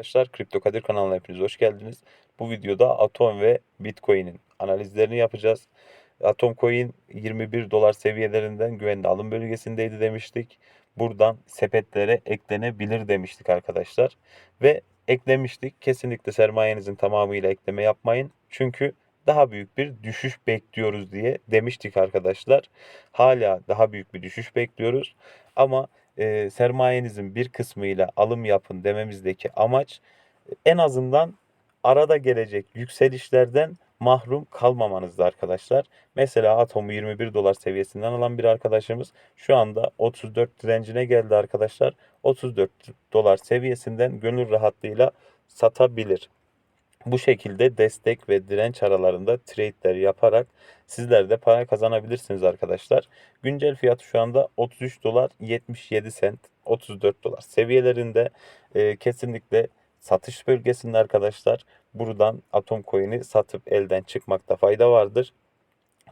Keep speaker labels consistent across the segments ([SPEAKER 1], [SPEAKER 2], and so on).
[SPEAKER 1] Arkadaşlar Kripto Kadir kanalına hepiniz hoş geldiniz. Bu videoda Atom ve Bitcoin'in analizlerini yapacağız. Atom Coin 21 dolar seviyelerinden güvenli alım bölgesindeydi demiştik. Buradan sepetlere eklenebilir demiştik arkadaşlar. Ve eklemiştik. Kesinlikle sermayenizin tamamıyla ekleme yapmayın. Çünkü daha büyük bir düşüş bekliyoruz diye demiştik arkadaşlar. Hala daha büyük bir düşüş bekliyoruz. Ama e, sermayenizin bir kısmıyla alım yapın dememizdeki amaç en azından arada gelecek yükselişlerden mahrum kalmamanızdı arkadaşlar. Mesela Atom'u 21 dolar seviyesinden alan bir arkadaşımız şu anda 34 direncine geldi arkadaşlar. 34 dolar seviyesinden gönül rahatlığıyla satabilir. Bu şekilde destek ve direnç aralarında trade'ler yaparak sizler de para kazanabilirsiniz arkadaşlar. Güncel fiyatı şu anda 33 dolar 77 sent 34 dolar seviyelerinde e, kesinlikle satış bölgesinde arkadaşlar. Buradan Atom Coin'i satıp elden çıkmakta fayda vardır.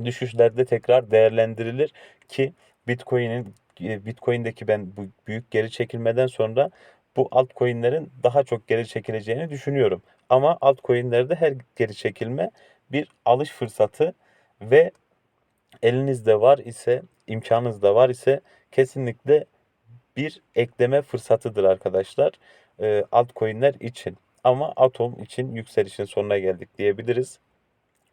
[SPEAKER 1] Düşüşlerde tekrar değerlendirilir ki Bitcoin'in e, Bitcoin'deki ben bu büyük geri çekilmeden sonra bu altcoin'lerin daha çok geri çekileceğini düşünüyorum. Ama altcoin'lerde her geri çekilme bir alış fırsatı ve elinizde var ise, imkanınız da var ise kesinlikle bir ekleme fırsatıdır arkadaşlar. E, altcoin'ler için. Ama Atom için yükselişin sonuna geldik diyebiliriz.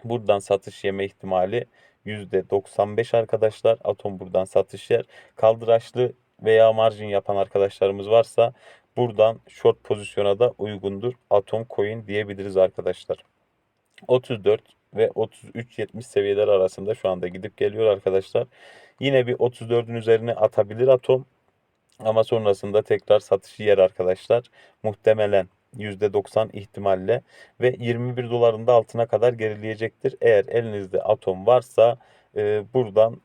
[SPEAKER 1] Buradan satış yeme ihtimali %95 arkadaşlar. Atom buradan satış yer. Kaldıraçlı veya margin yapan arkadaşlarımız varsa buradan short pozisyona da uygundur. Atom coin diyebiliriz arkadaşlar. 34 ve 33.70 seviyeler arasında şu anda gidip geliyor arkadaşlar. Yine bir 34'ün üzerine atabilir Atom. Ama sonrasında tekrar satışı yer arkadaşlar. Muhtemelen %90 ihtimalle ve 21 doların da altına kadar gerileyecektir. Eğer elinizde atom varsa e, buradan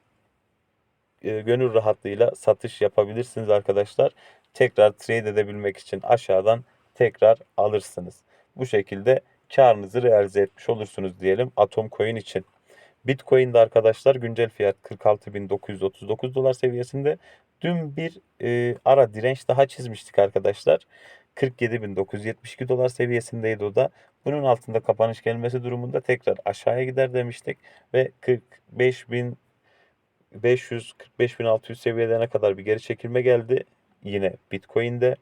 [SPEAKER 1] e, gönül rahatlığıyla satış yapabilirsiniz arkadaşlar. Tekrar trade edebilmek için aşağıdan tekrar alırsınız. Bu şekilde karınızı realize etmiş olursunuz diyelim Atom Coin için. Bitcoin'de arkadaşlar güncel fiyat 46.939 dolar seviyesinde. Dün bir e, ara direnç daha çizmiştik arkadaşlar. 47.972 dolar seviyesindeydi o da. Bunun altında kapanış gelmesi durumunda tekrar aşağıya gider demiştik ve 45.500 45.600 seviyelerine kadar bir geri çekilme geldi yine Bitcoin'de.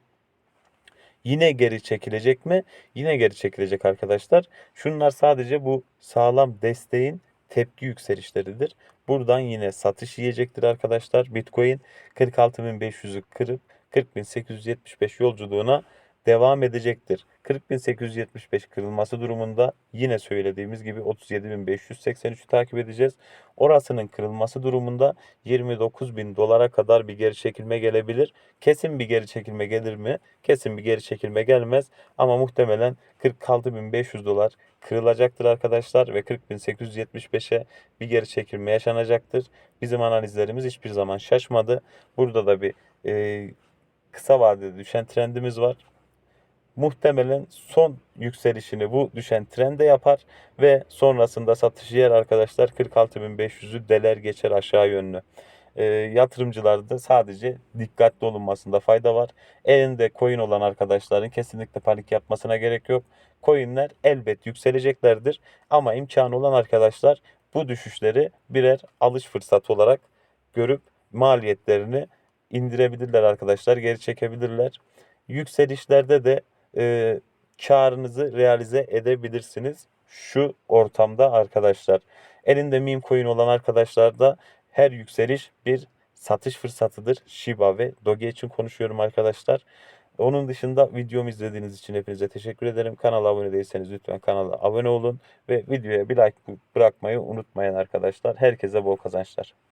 [SPEAKER 1] Yine geri çekilecek mi? Yine geri çekilecek arkadaşlar. Şunlar sadece bu sağlam desteğin tepki yükselişleridir. Buradan yine satış yiyecektir arkadaşlar. Bitcoin 46.500'ü kırıp 40.875 yolculuğuna devam edecektir. 40.875 kırılması durumunda yine söylediğimiz gibi 37.583'ü takip edeceğiz. Orasının kırılması durumunda 29.000 dolara kadar bir geri çekilme gelebilir. Kesin bir geri çekilme gelir mi? Kesin bir geri çekilme gelmez ama muhtemelen 46.500 dolar kırılacaktır arkadaşlar ve 40.875'e bir geri çekilme yaşanacaktır. Bizim analizlerimiz hiçbir zaman şaşmadı. Burada da bir e, kısa vadede düşen trendimiz var muhtemelen son yükselişini bu düşen trende yapar ve sonrasında satış yer arkadaşlar 46.500'ü deler geçer aşağı yönlü. E, yatırımcılarda sadece dikkatli olunmasında fayda var. Elinde coin olan arkadaşların kesinlikle panik yapmasına gerek yok. Coinler elbet yükseleceklerdir ama imkanı olan arkadaşlar bu düşüşleri birer alış fırsatı olarak görüp maliyetlerini indirebilirler arkadaşlar, geri çekebilirler. Yükselişlerde de e, karınızı realize edebilirsiniz. Şu ortamda arkadaşlar. Elinde meme coin olan arkadaşlar da her yükseliş bir satış fırsatıdır. Shiba ve Doge için konuşuyorum arkadaşlar. Onun dışında videomu izlediğiniz için hepinize teşekkür ederim. Kanala abone değilseniz lütfen kanala abone olun ve videoya bir like bırakmayı unutmayın arkadaşlar. Herkese bol kazançlar.